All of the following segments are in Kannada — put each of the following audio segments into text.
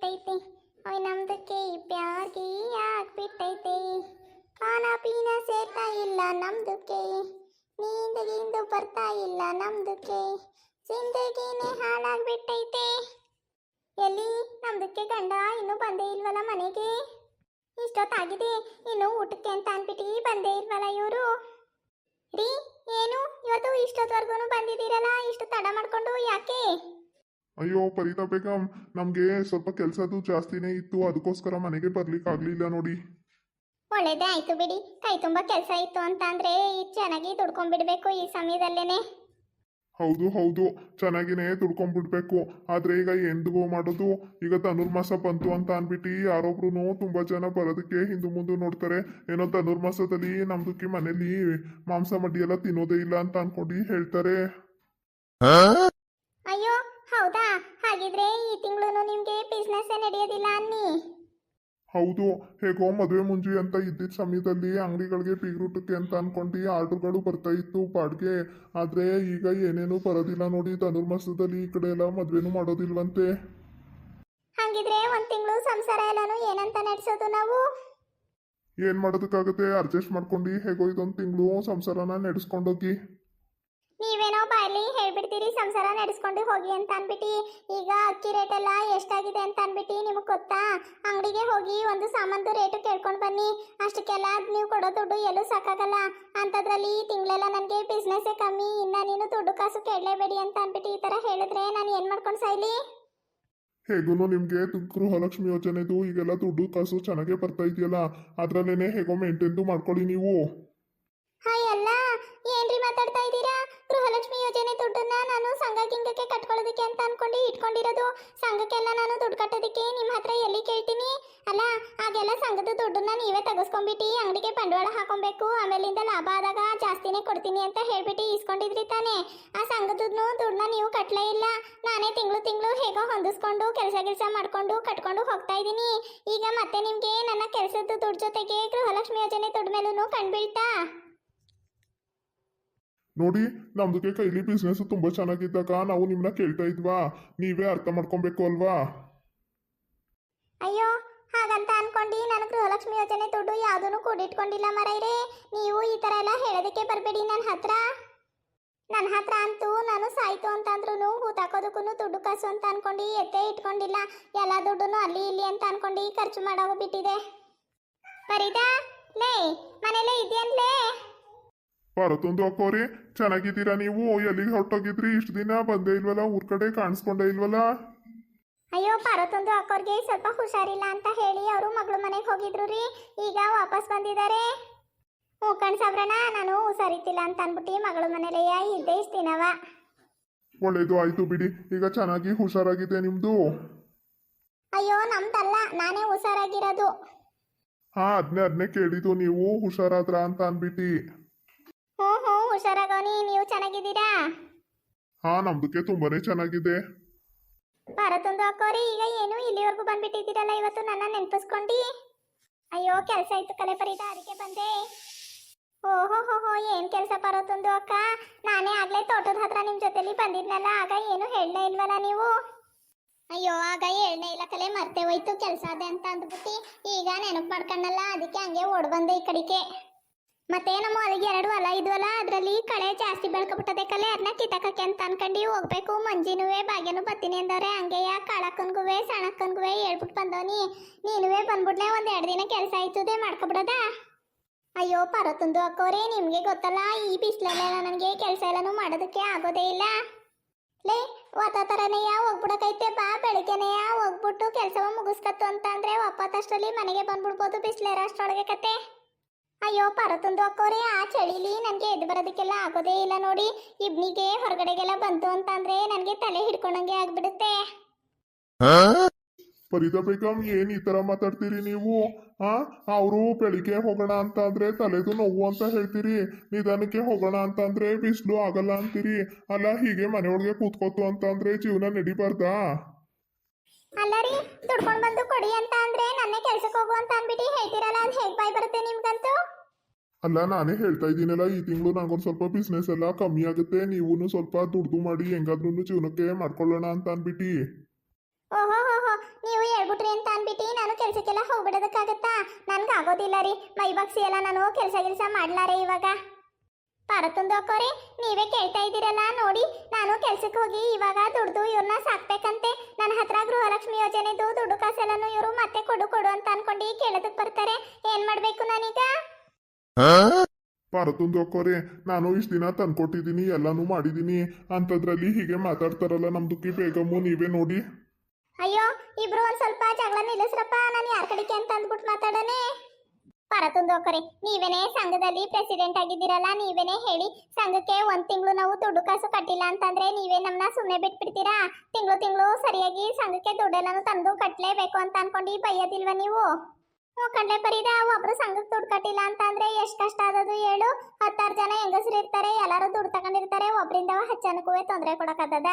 ಬಿಟ್ಟೈತೆ. ಅವ್ ನಮ್ದಕ್ಕೆ ಬ್ಯಾಗಿ ಆಗ್ಬಿಟ್ಟೈತೆ. ಖಾನ ಪೀನ ಸೇರ್ತಾ ಇಲ್ಲ ನಮ್ದಕ್ಕೆ. ನೀಂದಗಿಂದು ಬರ್ತಾ ಇಲ್ಲ ನಮ್ದಕ್ಕೆ. ಜಿಂದಗಿನೇ ಹಾಳಾಗ್ಬಿಟ್ಟೈತೆ. ಎಲ್ಲಿ? ನಮ್ದಕ್ಕೆ ಗಂಡ ಇನ್ನು ಬಂದೇ ಇಲ್ವಲ್ಲ ಮನೆಗೆ? ಇಷ್ಟೊತ್ತಾಗಿದೆ, ಇನ್ನು ಊಟಕ್ಕೆ ಅಂತ ಅನ್ಬಿಟ್ಟು ಬಂದೇ ಇಲ್ವಲ್ಲ ಇವರು? ರೀ, ಏನು? ಇವತ್ತು ಇಷ್ಟೊತ್ತವರೆಗೂ ಬಂದಿದ್ದೀರಲ್ಲ, ಇಷ್ಟು ತಡ ಮಾಡ್ಕೊಂಡು ಯಾಕೆ? ಅಯ್ಯೋ ಪರಿತಾ ಬೇಗಂ ನಮ್ಗೆ ಸ್ವಲ್ಪ ಕೆಲಸದ್ದು ಜಾಸ್ತಿನೇ ಇತ್ತು ಅದಕ್ಕೋಸ್ಕರ ಮನೆಗೆ ಬರ್ಲಿಕ್ಕೆ ಆಗ್ಲಿಲ್ಲ ನೋಡಿ. ಒಳ್ಳೇದೇ ಆಯ್ತು ಬಿಡಿ. ಕೈ ತುಂಬಾ ಕೆಲಸ ಇತ್ತು ಅಂತ ಅಂದ್ರೆ ಚೆನ್ನಾಗಿ ದುಡ್ಕೊಂಡ್ಬಿಡ್ಬೇಕು ಈ ಸಮಯದಲ್ಲೇನೆ. ಹೌದು ಹೌದು. ಚೆನ್ನಾಗಿನೇ ದುಡ್ಕೊಂಡ್ಬಿಡ್ಬೇಕು. ಆದ್ರೆ ಈಗ ಎಂದಿಗೂ ಮಾಡೋದು? ಈಗ ಧನುರ್ಮಾಸ ಬಂತು ಅಂತ ಅನ್ಬಿಟ್ಟು ಯಾರೊಬ್ರು ತುಂಬಾ ಜನ ಬರೋದಕ್ಕೆ ಹಿಂದೂ ಮುಂದೆ ನೋಡ್ತಾರೆ. ಏನೋ ಧನುರ್ಮಾಸದಲ್ಲಿ ನಮ್ದಕ್ಕೆ ಮನೇಲಿ ಮಾಂಸ ಮಡ್ಡಿ ಎಲ್ಲ ತಿನ್ನೋದೇ ಇಲ್ಲ ಅಂತ ಅನ್ಕೊಂಡು ಹೇಳ್ತಾರೆ. ಹಾಗಿದ್ರೆ ಈ ತಿಂಗಳು ನಿಮಗೆ ಬಿಸ್ನೆಸ್ ನಡೆಯೋದಿಲ್ಲ ಅನ್ನಿ. ಹೌದು ಹೇಗೋ ಮದುವೆ ಮುಂಜಿ ಅಂತ ಇದ್ದಿದ್ದ ಸಮಯದಲ್ಲಿ ಅಂಗಡಿಗಳಿಗೆ ಬೀಗ್ರೂಟಕ್ಕೆ ಅಂತ ಅನ್ಕೊಂಡು ಆರ್ಡರ್ಗಳು ಬರ್ತಾ ಇತ್ತು ಬಾಡ್ಗೆ. ಆದ್ರೆ ಈಗ ಏನೇನೂ ಬರೋದಿಲ್ಲ ನೋಡಿ ಧನುರ್ಮಾಸದಲ್ಲಿ ಈ ಕಡೆ ಎಲ್ಲ ಮದುವೆನೂ ಮಾಡೋದಿಲ್ವಂತೆ. ಹಾಗಿದ್ರೆ ಒಂದ್ ತಿಂಗಳು ಸಂಸಾರ ಎಲ್ಲಾನು ಏನಂತ ನಡೆಸೋದು ನಾವು? ಏನ್ ಮಾಡೋದಕ್ಕಾಗತ್ತೆ? ಅಡ್ಜಸ್ಟ್ ಮಾಡ್ಕೊಂಡು ಹೇಗೋ ಇದೊಂದು ತಿಂಗಳು ಸಂಸಾರನ ನಡೆಸ್ಕೊಂಡೋಗಿ. ನೀವೇನೋ ಬಾಯಲ್ಲಿ ಹೇಳ್ಬಿಡ್ತೀರಿ, ಸಂಸಾರ ನಡೆಸ್ಕೊಂಡು ಹೋಗಿ ಅಂತ ಅನ್ಬಿಟ್ಟು. ಈಗ ಅಕ್ಕಿ ರೇಟ್ ಎಲ್ಲ ಎಷ್ಟಾಗಿದೆ ಅಂತ ಅನ್ಬಿಟ್ಟು, ನಿಮಗೆ ಗೊತ್ತಾ? ಅಂಗಡಿಗೆ ಹೋಗಿ ಒಂದು ಸಾಮಾನು ರೇಟು ಕೇಳ್ಕೊಂಡು ಬನ್ನಿ. ಅಷ್ಟಕ್ಕೆಲ್ಲ ನೀವು ಕೊಡೋ ದುಡ್ಡು ಎಲ್ಲೂ ಸಾಕಾಗಲ್ಲ. ಅಂಥದ್ರಲ್ಲಿ ತಿಂಗಳೆಲ್ಲ ನನಗೆ ಬಿಸ್ನೆಸ್ಸೇ ಕಮ್ಮಿ, ಇನ್ನ ನೀನು ದುಡ್ಡು ಕಾಸು ಕೇಳಲೇಬೇಡಿ ಅಂತ ಅನ್ಬಿಟ್ಟು ಈ ಥರ ಹೇಳಿದ್ರೆ ನಾನು ಏನು ಮಾಡ್ಕೊಂಡು ಸಾಯ್ಲಿ? ಹೇಗೂ ನಿಮಗೆ ಗೃಹಲಕ್ಷ್ಮಿ ಯೋಜನೆದು ಈಗೆಲ್ಲ ದುಡ್ಡು ಕಾಸು ಚೆನ್ನಾಗೇ ಬರ್ತಾ ಇದೆಯಲ್ಲ? ಅದ್ರಲ್ಲೇನೆ ಹೇಗೋ ಮೇಂಟೈನ್ ಮಾಡ್ಕೊಳ್ಳಿ ನೀವು. ನಾನು ಸಂಘ ಗಿಂಗಕ್ಕೆ ಕಟ್ಕೊಳ್ಳೋದಕ್ಕೆ ಅಂತ ಅನ್ಕೊಂಡು ಇಟ್ಕೊಂಡಿರೋದು. ಸಂಘಕ್ಕೆಲ್ಲ ನಾನು ದುಡ್ಡು ಕಟ್ಟೋದಕ್ಕೆ ನಿಮ್ಮ ಹತ್ರ ಎಲ್ಲಿ ಕೇಳ್ತೀನಿ? ಅಲ್ಲ ಆಗೆಲ್ಲ ಸಂಘದ ದುಡ್ಡನ್ನ ನೀವೇ ತೆಗೆಸ್ಕೊಂಡ್ಬಿಟ್ಟು ಅಂಗಡಿಗೆ ಬಂಡವಾಳ ಹಾಕೊಬೇಕು. ಆಮೇಲಿಂದ ಲಾಭ ಆದಾಗ ಜಾಸ್ತಿನೇ ಕೊಡ್ತೀನಿ ಅಂತ ಹೇಳ್ಬಿಟ್ಟು ಇಸ್ಕೊಂಡಿದ್ರಿ ತಾನೇ. ಆ ಸಂಘದನ್ನು ದುಡ್ಡನ್ನ ನೀವು ಕಟ್ಟಲೇ ಇಲ್ಲ. ನಾನೇ ತಿಂಗಳು ತಿಂಗಳು ಹೇಗೋ ಹೊಂದಿಸ್ಕೊಂಡು ಕೆಲಸ ಕೆಲಸ ಮಾಡ್ಕೊಂಡು ಕಟ್ಕೊಂಡು ಹೋಗ್ತಾ ಇದ್ದೀನಿ. ಈಗ ಮತ್ತೆ ನಿಮಗೆ ನನ್ನ ಕೆಲಸದ ದುಡ್ಡು ಜೊತೆಗೆ ಗೃಹಲಕ್ಷ್ಮಿ ಯೋಜನೆ ದುಡ್ಡು ಮೇಲೂ ಕಣ್ಬೀಳ್ತಾ? ನೋಡಿ ನಮ್ದಕ್ಕೆ ಕೈಲಿ ಬಿಸ್ನೆಸ್ ತುಂಬಾ ಚೆನ್ನಾಗಿದ್ದಾಗ ನಾವು ನಿಮ್ಮನ್ನ ಕೇಳ್ತಾ ಇದ್ವಾ? ನೀವೇ ಅರ್ಥ ಮಾಡ್ಕೊಬೇಕು ಅಲ್ವಾ? ಅಯ್ಯೋ, ಹಾಗಂತ ಅನ್ಕೊಂಡಿ, ನಾನು ಗೃಹಲಕ್ಷ್ಮಿ ಯೋಜನೆ ದುಡ್ಡು ಯಾವುದೂ ಕೂಡಿಟ್ಕೊಂಡಿಲ್ಲ ಮರೈರೆ. ನೀವು ಈ ಥರ ಎಲ್ಲ ಹೇಳೋದಕ್ಕೆ ಬರಬೇಡಿ ನನ್ನ ಹತ್ರ. ನನ್ನ ಹತ್ರ ಅಂತೂ ನಾನು ಸಾಯ್ತು ಅಂತಂದ್ರೂ ಹೂತಾಕೋದಕ್ಕೂ ದುಡ್ಡು ಕಾಸು ಅಂತ ಅನ್ಕೊಂಡು ಎತ್ತೇ ಇಟ್ಕೊಂಡಿಲ್ಲ. ಎಲ್ಲ ದುಡ್ಡನ್ನು ಅಲ್ಲಿ ಇಲ್ಲಿ ಅಂತ ಅನ್ಕೊಂಡು ಖರ್ಚು ಮಾಡೋ ಬಿಟ್ಟಿದೆ. ಬರೀದಾ ಲೇ ಮನೇಲೇ ಇದೆಯನ್ಲೇ ಭಾರತೊಂದು ಅಕ್ಕೋರಿ ಚೆನ್ನಾಗಿದ್ದೀರಾ ನೀವು? ಎಲ್ಲಿಗೆ ಹೊರಟೋಗಿದ್ರಿ? ಇಷ್ಟು ದಿನ ಬಂದೇ ಇಲ್ವಲ್ಲ ಊರ್ ಕಡೆ ಕಾಣಿಸ್ಕೊಂಡೇ ಇಲ್ವಲ್ಲ? ಅಯ್ಯೋ ಪಾರ್ವತಂದು ಅಕ್ಕೋರ್ಗೆ ಸ್ವಲ್ಪ ಹುಷಾರಿಲ್ಲ ಅಂತ ಹೇಳಿ ಅವರು ಮಗಳು ಮನೆಗೆ ಹೋಗಿದ್ರು ರೀ. ಈಗ ವಾಪಸ್ ಬಂದಿದ್ದಾರೆ ಹ್ಞೂ ಕಣ್ ಸಾಬ್ರಣ್ಣ ನಾನು ಹುಷಾರಿತ್ತಿಲ್ಲ ಅಂತ ಅನ್ಬಿಟ್ಟು ಮಗಳ ಮನೇಲೆಯ ಇದ್ದೆ ಇಷ್ಟು ದಿನವ. ಒಳ್ಳೇದು ಆಯ್ತು ಬಿಡಿ. ಈಗ ಚೆನ್ನಾಗಿ ಹುಷಾರಾಗಿದೆ ನಿಮ್ದು? ಅಯ್ಯೋ ನಮ್ದಲ್ಲ ನಾನೇ ಹುಷಾರಾಗಿರೋದು. ಹಾ ಅದ್ನೇ ಅದ್ನೇ ಕೇಳಿದ್ದು ನೀವು. ಹುಷಾರಾದ್ರ ಅಂತ ಅನ್ಬಿಟ್ಟು. ಹ್ಞೂ ಹ್ಞೂ ಹುಷಾರಾಗವನಿ ನೀವು ಚೆನ್ನಾಗಿದ್ದೀರಾ? ಹಾ ನಮ್ದಕ್ಕೆ ತುಂಬಾನೇ ಚೆನ್ನಾಗಿದೆ. ಬರತೊಂದು ಅಕ್ಕೋರಿ ಈಗ ಏನು ಇಲ್ಲಿವರೆಗೂ ಬಂದ್ಬಿಟ್ಟಿದ್ದೀರಲ್ಲ ಇವತ್ತು ನನ್ನ ನೆನಪಿಸ್ಕೊಂಡು? ಅಯ್ಯೋ ಕೆಲಸ ಇತ್ತು ಕಲೆ ಪರಿದ ಅದಕ್ಕೆ ಬಂದೆ. ಓಹೋ ಹೋ ಹೋ ಏನು ಕೆಲಸ ಬರೋತೊಂದು ಅಕ್ಕ? ನಾನೇ ಆಗ್ಲೇ ತೋಟದ ಹತ್ರ ನಿಮ್ಮ ಜೊತೆಲಿ ಬಂದಿದ್ನಲ್ಲ ಆಗ ಏನು ಹೇಳಲೇ ಇಲ್ವಲ್ಲ ನೀವು? ಅಯ್ಯೋ ಆಗ ಹೇಳನೇ ಇಲ್ಲ ಕಲೆ ಮರ್ತೆ ಹೋಯ್ತು ಕೆಲಸ ಅದೇ ಅಂತ ಅಂದ್ಬಿಟ್ಟು ಈಗ ನೆನಪು ಮಾಡ್ಕೊಂಡಲ್ಲ ಅದಕ್ಕೆ ಹಂಗೆ ಓಡ್ ಬಂದೆ ಈ ಕಡೆಗೆ. ಮತ್ತೆ ಅಲ್ಲಿಗೆ ಎರಡು ಇದ್ವಲ್ಲ ಅದರಲ್ಲಿ ಕಳೆ ಜಾಸ್ತಿ ಬೆಳ್ಕೊಬಿಟ್ಟದೆ ಕಲೆ ಅದನ್ನ ಕಿತ್ತಕಕ್ಕೆ ಅಂತ ಅನ್ಕೊಂಡು ಹೋಗ್ಬೇಕು, ಮಂಜಿನುವೆ ಭಾಗ್ಯನು ಬತ್ತೀನಿ ಅಂದವ್ರೆ. ಹಂಗೆಯ ಕಾಳಕ್ಕನ್ಗುವೆ ಸಣಕ್ಕನ್ಗುವೆ ಹೇಳ್ಬಿಟ್ಟು ಬಂದವನಿ ನೀನುವೆ ಬಂದ್ಬಿಟ್ನೆ ಒಂದು ಎರಡು ದಿನ ಕೆಲಸ ಆಯ್ತದೆ ಮಾಡ್ಕೊಬಿಡದ? ಅಯ್ಯೋ, ಪರತೊಂದು ಅಕ್ಕೋರಿ, ನಿಮಗೆ ಗೊತ್ತಲ್ಲ, ಈ ಬಿಸಿಲಲ್ಲೆಲ್ಲ ನನಗೆ ಕೆಲಸ ಎಲ್ಲನೂ ಮಾಡೋದಕ್ಕೆ ಆಗೋದೇ ಇಲ್ಲ. ಲೇ, ವಾತ ಥರನೆಯ ಹೋಗ್ಬಿಡಕೈತೆ ಬಾ ಬೆಳಿಗ್ಗೆನೆಯ, ಹೋಗ್ಬಿಟ್ಟು ಕೆಲಸವ ಮುಗಿಸ್ಕತ್ತು ಅಂತ ಅಂದರೆ ಒಪ್ಪತ್ತಷ್ಟರಲ್ಲಿ ಮನೆಗೆ ಬಂದ್ಬಿಡ್ಬೋದು ಬಿಸಿಲೇರ ಅಷ್ಟೊಳಗೆ ಕತೆ. ಅಯ್ಯೋ ಪರತೊಂದು ಅಕ್ಕೋರೆ ಆ ಚಳಿಲಿ ನನಗೆ ಎದ್ದು ಬರೋದಕ್ಕೆಲ್ಲ ಆಗೋದೇ ಇಲ್ಲ ನೋಡಿ. ಇಬ್ನಿಗೆ ಹೊರಗಡೆಗೆಲ್ಲ ಬಂತು ಅಂತ ಅಂದ್ರೆ ನನಗೆ ತಲೆ ಹಿಡ್ಕೊಂಡಂಗೆ ಆಗ್ಬಿಡುತ್ತೆ. ಫರೀದಾ ಬೇಗಂ ಏನ್ ಈ ತರ ಮಾತಾಡ್ತೀರಿ ನೀವು? ಆ ಅವರು ಬೆಳಿಗ್ಗೆ ಹೋಗೋಣ ಅಂತ ಅಂದ್ರೆ ತಲೆದು ನೋವು ಅಂತ ಹೇಳ್ತೀರಿ. ನಿಧಾನಕ್ಕೆ ಹೋಗೋಣ ಅಂತ ಅಂದ್ರೆ ಬಿಸಿಲು ಆಗಲ್ಲ ಅಂತೀರಿ. ಅಲ್ಲ ಹೀಗೆ ಮನೆಯೊಳಗೆ ಕೂತ್ಕೋತು ಅಂತ ಅಂದ್ರೆ ಜೀವನ ನಡಿಬಾರ್ದಾ? ಅಲ್ಲ ರೀ ದುಡ್ಕೊಂಡು ಬಂದು ಕೊಡಿ ಅಂತ ಅಂದ್ರೆ ನನ್ನ ಕೆಲ್ಸಕ್ಕೆ ಹೋಗು ಅಂತ ಅನ್ಬಿಟ್ಟು ಹೇಳ್ತೀರಲ್ಲ ಅದು ಹೇಗೆ ಬಾಯ್ ಬರುತ್ತೆ ನಿಮ್ಗಂತೂ? ಅಲ್ಲ, ನಾನೇ ಹೇಳ್ತಾ ಇದ್ದೀನಲ್ಲ, ಈ ತಿಂಗಳು ನಂಗೊಂದು ಸ್ವಲ್ಪ ಬಿಸ್ನೆಸ್ ಎಲ್ಲ ಕಮ್ಮಿ ಆಗುತ್ತೆ. ನೀವು ಸ್ವಲ್ಪ ದುಡ್ದು ಮಾಡಿ ಹೆಂಗಾದ್ರೂ ಜೀವನಕ್ಕೆ ಮಾಡ್ಕೊಳ್ಳೋಣ ಅಂತ ಅನ್ಬಿಟ್ಟು. ಓಹೋ ನೀವು ಹೇಳ್ಬಿಟ್ರಿ ಅಂತ ಅನ್ಬಿಟ್ಟು, ನಾನು ಕೆಲ್ಸಕ್ಕೆಲ್ಲ ಹೋಗ್ಬಿಡೋದಕ್ಕಾಗತ್ತಾ? ನನ್ಗೆ ಆಗೋದಿಲ್ಲ ರೀ. ಮೈ ಬಗ್ಸಿ ಎಲ್ಲ ನಾನು ಕೆಲಸ ಕೆಲಸ ಮಾಡ್ಲಾರೆ ಇವಾಗ? ಪರತುಂದೋಕೋರಿ ನೀವೇ ಕೇಳ್ತಾ ಇದ್ದೀರಲ್ಲ, ನೋಡಿ. ನಾನು ಕೆಲ್ಸಕ್ಕೆ ಹೋಗಿ ಇವಾಗ ದುಡ್ದು ಇವ್ರನ್ನ ಸಾಕ್ಬೇಕಂತೆ. ನನ್ನ ಹತ್ರ ಗೃಹಲಕ್ಷ್ಮಿ ಯೋಜನೆದು ದುಡ್ಡು ಕಾಸೆಲ್ಲನು ಇವರು ಮತ್ತೆ ಕೊಡು ಕೊಡು ಅಂತ ಅನ್ಕೊಂಡು ಕೇಳೋದಕ್ಕೆ ಬರ್ತಾರೆ. ಏನ್ ಮಾಡಬೇಕು ನಾನೀಗ? ಪಾರತೊಂದು ಅಕ್ಕೋರೆ ನಾನು ಇಷ್ಟು ದಿನ ತಂದ್ಕೊಟ್ಟಿದ್ದೀನಿ ಎಲ್ಲಾನು ಮಾಡಿದ್ದೀನಿ. ಅಂತದ್ರಲ್ಲಿ ಹೀಗೆ ಮಾತಾಡ್ತಾರಲ್ಲ ನಮ್ದುಕ್ಕಿ ಬೇಗಮ್ಮು ನೀವೇ ನೋಡಿ. ಅಯ್ಯೋ ಇಬ್ರು ಒಂದ್ ಸ್ವಲ್ಪ ಜಗಳ ನಿಲ್ಲಿಸ್ರಪ್ಪ. ನಾನು ಯಾರ ಕಡೆಗೆ ಅಂತ ಅಂದ್ಬಿಟ್ಟು ಮಾತಾಡನೆ ಪರತುಂದು ಅಕ್ಕರೆ ನೀವೇನೇ ಸಂಘದಲ್ಲಿ ಪ್ರೆಸಿಡೆಂಟ್ ಆಗಿದ್ದೀರಲ್ಲ ನೀವೇನೇ ಹೇಳಿ ಸಂಘಕ್ಕೆ ಒಂದ್ ತಿಂಗಳು ನಾವು ದುಡ್ಡು ಕಾಸು ಕಟ್ಟಿಲ್ಲ ಅಂತಂದ್ರೆ ನೀವೇ ನಮ್ಮನ್ನ ಸುಮ್ಮನೆ ಬಿಟ್ಬಿಡ್ತೀರಾ? ತಿಂಗಳು ತಿಂಗಳು ಸರಿಯಾಗಿ ಸಂಘಕ್ಕೆ ದುಡ್ಡೆಲ್ಲ ತಂದು ಕಟ್ಟಲೇಬೇಕು ಅಂತ ಅನ್ಕೊಂಡು ಬೈಯೋದಿಲ್ವಾ ನೀವು? ಕಡ್ಲೆ ಬರೀದ ಒಬ್ರು ಸಂಘಕ್ಕೆ ದುಡ್ಡು ಕಟ್ಟಿಲ್ಲ ಅಂತಂದ್ರೆ ಎಷ್ಟು ಕಷ್ಟ ಆದದು ಹೇಳು. ಹತ್ತಾರು ಜನ ಹೆಂಗಸರು ಇರ್ತಾರೆ, ಎಲ್ಲರೂ ದುಡ್ಡು ತಗೊಂಡಿರ್ತಾರೆ, ಒಬ್ರಿಂದ ಹತ್ತು ಜನಕ್ಕೂ ತೊಂದರೆ ಕೊಡಕತ್ತದ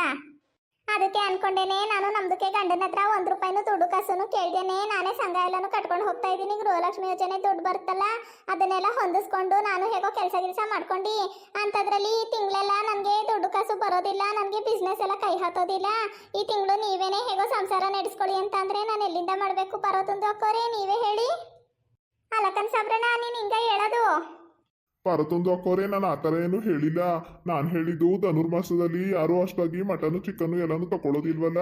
ಅದಕ್ಕೆ ಅನ್ಕೊಂಡೇನೆ ನಾನು ನಮ್ದಕ್ಕೆ ಗಂಡನ ಹತ್ರ ಒಂದ್ ರೂಪಾಯಿನೂ ದುಡ್ಡು ಕಾಸನ್ನು ಕೇಳ್ದೇನೆ. ನಾನೇ ಸಂಘ ಎಲ್ಲಾನು ಕಟ್ಕೊಂಡು ಹೋಗ್ತಾ ಇದ್ದೀನಿ. ಗೃಹಲಕ್ಷ್ಮಿ ಯೋಜನೆ ದುಡ್ಡು ಬರ್ತಲ್ಲ ಅದನ್ನೆಲ್ಲ ಹೊಂದಿಸ್ಕೊಂಡು ನಾನು ಹೇಗೋ ಕೆಲಸ ಕೆಲಸ ಮಾಡ್ಕೊಂಡು. ಅಂತದ್ರಲ್ಲಿ ತಿಂಗಳೆಲ್ಲ ನನಗೆ ಬರೋದಿಲ್ಲ, ನನಗೆ ಬಿಸ್ನೆಸ್ ಎಲ್ಲ ಕೈ ಹಾಕೋದಿಲ್ಲ. ಈ ತಿಂಗಳು ನೀವೇನೇ ಹೇಗೋ ಸಂಸಾರ ನಡೆಸ್ಕೊಳ್ಳಿ ಅಂತ ಅಂದ್ರೆ ನಾನು ಎಲ್ಲಿಂದ ಮಾಡಬೇಕು? ಬರೋದೊಂದು ಅಕ್ಕೋರೆ, ನೀವೇ ಹೇಳಿ. ಅಲಕನ್ ಸಾಬ್ರಣ್ಣ ನೀನು ಹಿಂಗ ಹೇಳೋದು. ಪಾರತೊಂದು ಅಕ್ಕೋರೆ, ನಾನು ಆ ಥರ ಏನು ಹೇಳಿಲ್ಲ. ನಾನು ಹೇಳಿದ್ದು ಧನುರ್ಮಾಸದಲ್ಲಿ ಯಾರೂ ಅಷ್ಟಾಗಿ ಮಟನು, ಚಿಕನ್ನು ಎಲ್ಲಾನು ತಗೊಳ್ಳೋದಿಲ್ವಲ್ಲ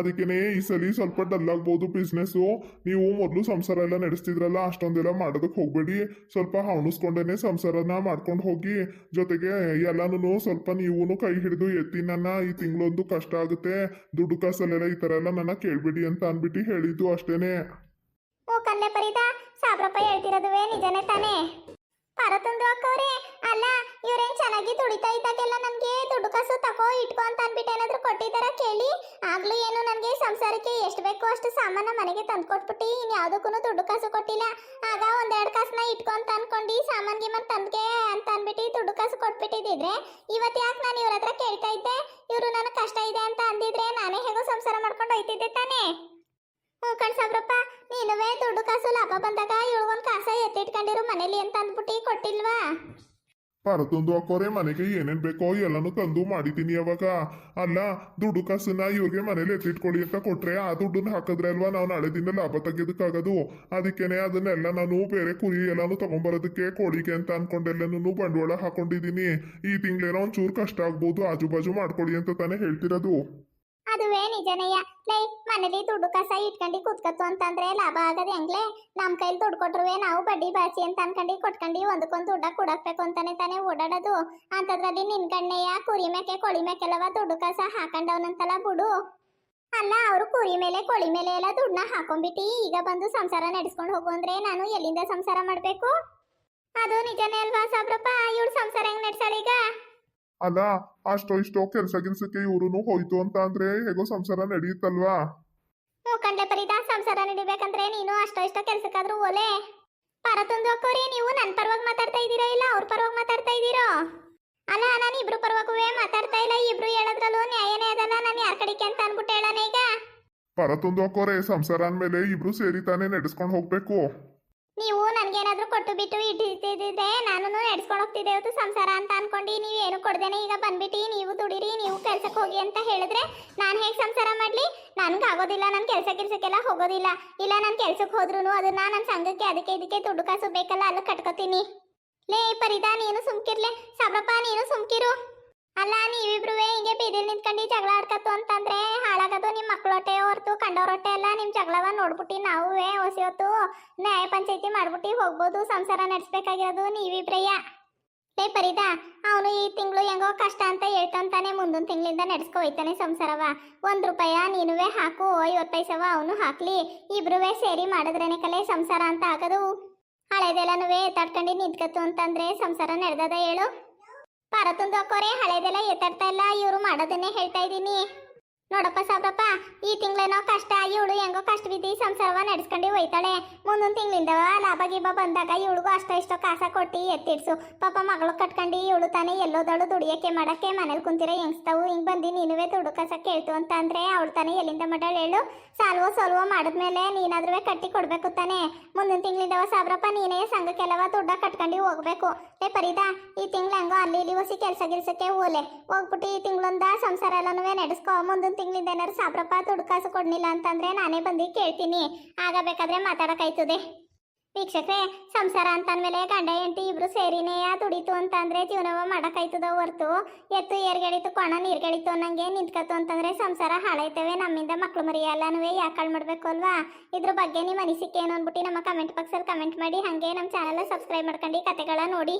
ಅದಕ್ಕೇನೆ ಈ ಸಲ ಸ್ವಲ್ಪ ಡಲ್ ಆಗ್ಬೋದು ಬಿಸ್ನೆಸ್ಸು ನೀವು ಮೊದಲು ಸಂಸಾರ ಎಲ್ಲ ನಡೆಸ್ತಿದ್ರಲ್ಲ, ಅಷ್ಟೊಂದೆಲ್ಲ ಮಾಡೋದಕ್ಕೆ ಹೋಗ್ಬೇಡಿ. ಸ್ವಲ್ಪ ಹವಣಿಸ್ಕೊಂಡೇನೆ ಸಂಸಾರನ ಮಾಡ್ಕೊಂಡು ಹೋಗಿ. ಜೊತೆಗೆ ಎಲ್ಲಾನು ಸ್ವಲ್ಪ ನೀವೂ ಕೈ ಹಿಡಿದು ಎತ್ತಿ ನನ್ನ ಈ ತಿಂಗಳೊಂದು ಕಷ್ಟ ಆಗುತ್ತೆ. ದುಡ್ಡು ಕಾಸಲ್ಲೆಲ್ಲ ಈ ಥರ ಎಲ್ಲ ನನ್ನ ಕೇಳಬೇಡಿ ಅಂತ ಅಂದ್ಬಿಟ್ಟು ಹೇಳಿದ್ದು ಅಷ್ಟೇನೆ. ಓ ಕಲ್ಲೆ ಪರಿತಾ ಸಾವಿರ ರೂಪಾಯಿ ಹೇಳ್ತಿರೋದುವೇ ನಿಜನೇ ತಾನೇ? ಪರತೊಂದು ಅಕ್ಕವ್ರೆ ಅಲ್ಲ, ಇವ್ರೇನ್ ಚೆನ್ನಾಗಿ ದುಡಿತಾ ಇದ್ದಾಗೆಲ್ಲ ನನ್ಗೆ ದುಡ್ಡು ಕಾಸು ತಕೋ ಇಟ್ಕೋ ಅಂತ ಅನ್ಬಿಟ್ಟು ಏನಾದ್ರು ಕೊಟ್ಟಿದಾರ ಕೇಳಿ. ಆಗ್ಲೂ ಏನು ನನ್ಗೆ ಸಂಸಾರಕ್ಕೆ ಎಷ್ಟು ಬೇಕೋ ಅಷ್ಟು ಸಾಮಾನ ಮನೆಗೆ ತಂದ್ಕೊಟ್ಬಿಟ್ಟು ಇನ್ ಯಾವ್ದಕ್ಕೂ ದುಡ್ಡು ಕಾಸು ಕೊಟ್ಟಿಲ್ಲ. ಆಗ ಒಂದೆರಡು ಕಾಸನ್ನ ಇಟ್ಕೊ ಅಂತ ಅನ್ಕೊಂಡು ಸಾಮಾನ್ ಗಿಮಾನ್ ತಂದ್ಗೆ ಅಂತ ಅನ್ಬಿಟ್ಟು ದುಡ್ಡು ಕಾಸು ಕೊಟ್ಬಿಟ್ಟಿದ್ರೆ ಇವತ್ತು ಯಾಕೆ ನಾನು ಇವ್ರ ಹತ್ರ ಕೇಳ್ತಾ ಇದ್ದೆ? ಇವರು ನನಗೆ ಕಷ್ಟ ಇದೆ ಅಂತ ಅಂದಿದ್ರೆ ನಾನೇ ಹೇಗೋ ಸಂಸಾರ ಮಾಡ್ಕೊಂಡು ಹೋಯ್ತಿದ್ದೆ ತಾನೇ. ಹ್ಞೂ ಕಣ್ ಸಾಬ್ರಪ್ಪ ನೀನುವೇ ದುಡ್ಡು ಕಾಸು ಲಾಭ ಬಂದಾಗ ಇವಳಿಗೊಂದು ಕಾಸ ಎತ್ತಿಟ್ಕೊಂಡಿರು ಮನೇಲಿ ಅಂತ ಅಂದ್ಬಿಟ್ಟು ಕೊಟ್ಟಿಲ್ವಾ? ಪರತೊಂದು ಅಕ್ಕೋರೆ ಮನೆಗೆ ಏನೇನ್ ಬೇಕೋ ಎಲ್ಲಾನು ತಂದು ಮಾಡಿದ್ದೀನಿ ಅವಾಗ. ಅಲ್ಲ, ದುಡ್ಡು ಕಾಸನ್ನ ಇವ್ರಿಗೆ ಮನೇಲಿ ಎತ್ತಿಟ್ಕೊಳ್ಳಿ ಅಂತ ಕೊಟ್ರೆ ಆ ದುಡ್ಡನ್ನ ಹಾಕಿದ್ರೆ ಅಲ್ವಾ ನಾವು ನಾಳೆ ದಿನ ಲಾಭ ತೆಗೆದಕ್ಕಾಗದು ಅದಕ್ಕೇನೆ ಅದನ್ನೆಲ್ಲ ನಾನು ಬೇರೆ ಕುರಿ ಎಲ್ಲಾನು ತಗೊಂಬರೋದಕ್ಕೆ ಕೋಳಿಗೆ ಅಂತ ಅನ್ಕೊಂಡೆಲ್ಲನೂ ಬಂಡವಾಳ ಹಾಕೊಂಡಿದ್ದೀನಿ. ಈ ತಿಂಗಳೇನೋ ಒಂಚೂರು ಕಷ್ಟ ಆಗ್ಬೋದು ಆಜು ಬಾಜು ಮಾಡ್ಕೊಳ್ಳಿ ಅಂತ ತಾನೇ ಹೇಳ್ತಿರೋದು. ಅದುವೇ ನಿಜನಯ್ಯ. ಲೈ, ಮನೇಲಿ ದುಡ್ಡು ಕಸ ಇಟ್ಕೊಂಡು ಕುತ್ಕತ್ತು ಅಂತಂದ್ರೆ ಲಾಭ ಆಗದೆ ಹೆಂಗ್ಲೆ? ನಮ್ ಕೈಲಿ ದುಡ್ಡು ಕೊಟ್ರುವೆ ನಾವು ಬಡ್ಡಿ ಬಾಚಿ ಅಂತ ಅನ್ಕಂಡಿ ಕೊಟ್ಕಂಡಿ ಒಂದಕ್ಕೊಂದು ದುಡ್ಡ ಕೊಡಕ್ಬೇಕು ಅಂತಾನೆ ತಾನೆ ಓಡಾಡೋದು. ಅಂತದ್ರಲ್ಲಿ ನಿನ್ ಗಣ್ಣಯ್ಯ ಕುರಿ ಮೇಕೆ, ಕೋಳಿ ಮೇಕೆಲ್ಲವ ದುಡ್ಡು ಕಸ ಹಾಕೊಂಡವನಂತಲ್ಲ ಬುಡು. ಅಲ್ಲ, ಅವರು ಕುರಿ ಮೇಲೆ, ಕೋಳಿ ಮೇಲೆ ಎಲ್ಲ ದುಡ್ಡನ್ನ ಹಾಕೊಂಡ್ಬಿಟ್ಟು ಈಗ ಬಂದು ಸಂಸಾರ ನಡೆಸ್ಕೊಂಡು ಹೋಗು ಅಂದ್ರೆ ನಾನು ಎಲ್ಲಿಂದ ಸಂಸಾರ ಮಾಡ್ಬೇಕು? ಅದು ನಿಜನೇ ಅಲ್ವಾ ಸಾಬ್ರಪ್ಪ ಇವಳು ಸಂಸಾರ ಹೆಂಗ್ ನಡ್ಸಾಳೀಗ ಅಲ್ಲ ಅಷ್ಟೋ ಇಷ್ಟೋ ಕೆಲ್ಸ ಗಿಲ್ಸಕ್ಕೆ ಇವ್ರು ಹೋಯ್ತು ಅಂತ ಅಂದ್ರೆ ಹೇಗೋ ಸಂಸಾರ ನಡೆಯುತ್ತಲ್ವಾ ಓ ಕಂಡೆ ಪರಿದ ಸಂಸಾರ ನಡಿಬೇಕಂದ್ರೆ ನೀನು ಅಷ್ಟೋ ಇಷ್ಟೋ ಕೆಲ್ಸಕ್ಕಾದ್ರೂ ಓಲೆ. ಪರತೊಂದು ಹಾಕೋರಿ ನೀವು ನನ್ನ ಪರವಾಗಿ ಮಾತಾಡ್ತಾ ಇದ್ದೀರಾ ಇಲ್ಲ ಅವ್ರ ಪರವಾಗಿ ಮಾತಾಡ್ತಾ ಇದ್ದೀರೋ? ಅಲ್ಲ ನಾನು ಇಬ್ರು ಪರವಾಗುವೆ ಮಾತಾಡ್ತಾ ಇಲ್ಲ ಇಬ್ರು ಹೇಳದ್ರಲ್ಲೂ ನ್ಯಾಯನೇ ಅದಲ್ಲ ನಾನು ಯಾರ ಕಡೆಗೆ ಅಂತ ಅನ್ಬಿಟ್ಟು ಹೇಳೋಣ ಈಗ? ಪರತೊಂದು ಅಕ್ಕೋರೆ ಸಂಸಾರ ಅಂದ್ಮೇಲೆ ಇಬ್ರು ಸೇರಿ ತಾನೇ ನಡೆಸ್ಕೊಂಡು ಹೋಗ್ಬೇಕು. ನೀವು ನನ್ಗೇನಾದ್ರೂ ಕೊಟ್ಟು ಬಿಟ್ಟು ಇಟ್ಟಿದ್ದಿದ್ರೆ ನಾನು ನಡ್ಸ್ಕೊಂಡು ಹೋಗ್ತಿದ್ದೆ ಇವತ್ತು ಸಂಸಾರ ಅಂತ ಅನ್ಕೊಂಡು, ನೀವು ಏನು ಕೊಡ್ದೇನೆ ಈಗ ಬಂದ್ಬಿಟ್ಟು, ನೀವು ದುಡಿರಿ, ನೀವು ಕೆಲ್ಸಕ್ಕೆ ಹೋಗಿ ಅಂತ ಹೇಳಿದ್ರೆ ನಾನು ಹೇಗೆ ಸಂಸಾರ ಮಾಡ್ಲಿ? ನನಗೆ ಆಗೋದಿಲ್ಲ ನನ್ನ ಕೆಲಸ ಕೆಲಸಕ್ಕೆಲ್ಲ ಹೋಗೋದಿಲ್ಲ. ಇಲ್ಲ ನನ್ನ ಕೆಲ್ಸಕ್ಕೆ ಹೋದ್ರೂ ಅದನ್ನ ನನ್ನ ಸಂಘಕ್ಕೆ ಅದಕ್ಕೆ ಇದಕ್ಕೆ ದುಡ್ಡು ಕಾಸು ಬೇಕಲ್ಲ, ಅಲ್ಲಿ ಕಟ್ಕೋತೀನಿ. ಲೇ ಪರಿದಾ ನೀನು ಸುಮ್ಕಿರ್ಲೆ. ಸಾಬ್ರಪ್ಪ, ನೀನು ಸುಮ್ಕಿರು. ಅಲ್ಲ, ನೀವಿಬ್ರುವೆ ಹಿಂಗೆ ಬೀದಿಲ್ ನಿಂತ್ಕೊಂಡು ಜಗಳ ಆಡ್ಕತ್ತು ಅಂತಂದ್ರೆ ಹಾಳಾಗದು ನಿಮ್ಮ ಮಕ್ಕಳೊಟ್ಟೆ ಹೊರ್ತು, ಕಂಡವ್ರೊಟ್ಟೆ ಎಲ್ಲ ನಿಮ್ಮ ಜಗಳವ ನೋಡ್ಬಿಟ್ಟು ನಾವುವೇ ಹೊಸಿ ಹೊತ್ತು ನ್ಯಾಯ ಪಂಚಾಯತಿ ಮಾಡ್ಬಿಟ್ಟು ಹೋಗ್ಬೋದು, ಸಂಸಾರ ನಡೆಸ್ಬೇಕಾಗಿರೋದು ನೀವಿಬ್ರಯ್ಯ. ಲೇ ಪರಿದ ಅವನು ಈ ತಿಂಗಳು ಹೆಂಗೋ ಕಷ್ಟ ಅಂತ ಹೇಳ್ತಂತಾನೆ ಮುಂದಿನ ತಿಂಗಳಿಂದ ನಡೆಸ್ಕೊ ಹೋಯ್ತಾನೆ ಸಂಸಾರವ. ಒಂದ್ ರೂಪಾಯ ನೀನುವೇ ಹಾಕು, ಐವತ್ತು ಪೈಸವ ಅವನು ಹಾಕ್ಲಿ. ಇಬ್ರುವೆ ಸೇರಿ ಮಾಡಿದ್ರೇನೆ ಕಲೆ ಸಂಸಾರ ಅಂತ ಆಗದು. ಹಳೆದೆಲ್ಲನುವೆ ತಡ್ಕೊಂಡು ನಿಂತ್ಕತ್ತು ಅಂತಂದ್ರೆ ಸಂಸಾರ ನಡೆದದ ಹೇಳು. ಪಾರತುಂದು ಅಕ್ಕೋರೆ ಹಳೇದೆಲ್ಲ ಎತ್ತಾಡ್ತಾ ಇಲ್ಲ ಇವರು ಮಾಡೋದನ್ನೇ ಹೇಳ್ತಾ ಇದ್ದೀನಿ. ನೋಡಪ್ಪ ಸಾಬ್ರಪ್ಪ ಈ ತಿಂಗಳೇನೋ ಕಷ್ಟ ಇವಳು ಹೆಂಗೋ ಕಷ್ಟ ಬಿದ್ದು ಸಂಸಾರವ ನಡೆಸ್ಕೊಂಡು ಹೋಯ್ತಾಳೆ. ಮುಂದೊಂದು ತಿಂಗಳಿಂದ ಲಾಭ ಗೀಭ ಬಂದಾಗ ಇವಳಿಗೂ ಅಷ್ಟೋ ಇಷ್ಟೋ ಕಾಸ ಕೊಟ್ಟು ಎತ್ತಿಡ್ಸು. ಪಾಪ ಮಗಳು ಕಟ್ಕೊಂಡು ಇವಳು ತಾನೇ ಎಲ್ಲೋದಳು ದುಡಿಯಕ್ಕೆ ಮಾಡಕ್ಕೆ ಮನೇಲಿ ಕುಂತಿರೋ ಹೆಂಗ್ಸ್ತಾವು. ಹಿಂಗೆ ಬಂದು ನೀನುವೇ ದುಡ್ಡು ಕಸ ಕೇಳ್ತು ಅಂತ ಅಂದರೆ ಅವಳು ತಾನೇ ಎಲ್ಲಿಂದ ಮಾಡಾಳು ಹೇಳು? ಸಾಲ್ವೋ ಸೋಲ್ವೋ ಮಾಡಿದ್ಮೇಲೆ ನೀನಾದ್ರೂ ಕಟ್ಟಿ ಕೊಡ್ಬೇಕು ತಾನೇ. ಮುಂದಿನ ತಿಂಗಳಿಂದವ ಸಾಬ್ರಪ್ಪ ನೀನೇ ಸಂಘಕ್ಕೆಲ್ಲವ ದುಡ್ಡ ಕಟ್ಕೊಂಡು ಹೋಗ್ಬೇಕು. ಏ ಪರಿದ, ಈ ತಿಂಗಳು ಹೆಂಗೋ ಅಲ್ಲಿ ಇಲ್ಲಿ ಹೊಸಿ ಕೆಲಸ ಗಿಲ್ಸಕ್ಕೆ ಹೋಲೆ. ಹೋಗ್ಬಿಟ್ಟು ಈ ತಿಂಗಳೊಂದ ಸಂಸಾರ ಎಲ್ಲನೂ ನಡೆಸ್ಕೊ. ಮುಂದಿನ ತಿಂಗಳಿಂದ ಏನಾರು ಸಾಬ್ರಪ್ಪ ದುಡ್ಡು ಕೊಡ್ಲಿಲ್ಲ ಅಂತಂದ್ರೆ ನಾನೇ ಬಂದು ಕೇಳ್ತೀನಿ. ಆಗ ಬೇಕಾದ್ರೆ ಮಾತಾಡೋಕ್ಕಾಯ್ತದೆ. ವೀಕ್ಷಕ್ರೆ, ಸಂಸಾರ ಅಂತಂದ್ಮೇಲೆ ಗಂಡ, ಹೆಂಡತಿ ಇಬ್ರು ಸೇರಿನೇ ದುಡಿತು ಅಂತಂದ್ರೆ ಜೀವನವ ಮಾಡಕಾಯ್ತದ ಹೊರ್ತು. ಎತ್ತು ಏರ್ಗೆಳಿತು ಕೊಣ ನೀರ್ಗೆಳಿತು ಅನ್ನಂಗೆ ನಿಂತ್ಕತ್ತು ಅಂತಂದ್ರೆ ಸಂಸಾರ ಹಾಳಾಯ್ತವೆ. ನಮ್ಮಿಂದ ಮಕ್ಳು ಮರಿಯಲ್ಲನೂ ಯಾಕಳ್ ಮಾಡ್ಬೇಕು ಅಲ್ವಾ? ಇದ್ರ ಬಗ್ಗೆ ನಿಮ್ಮ ಅನಿಸಿಕೆ ಏನು ಅಂದ್ಬಿಟ್ಟು ನಮ್ಮ ಕಮೆಂಟ್ ಬಾಕ್ಸಲ್ಲಿ ಕಮೆಂಟ್ ಮಾಡಿ. ಹಾಗೆ ನಮ್ಮ ಚಾನಲ್ ಸಬ್ಸ್ಕ್ರೈಬ್ ಮಾಡ್ಕೊಂಡು ಕತೆಗಳ ನೋಡಿ.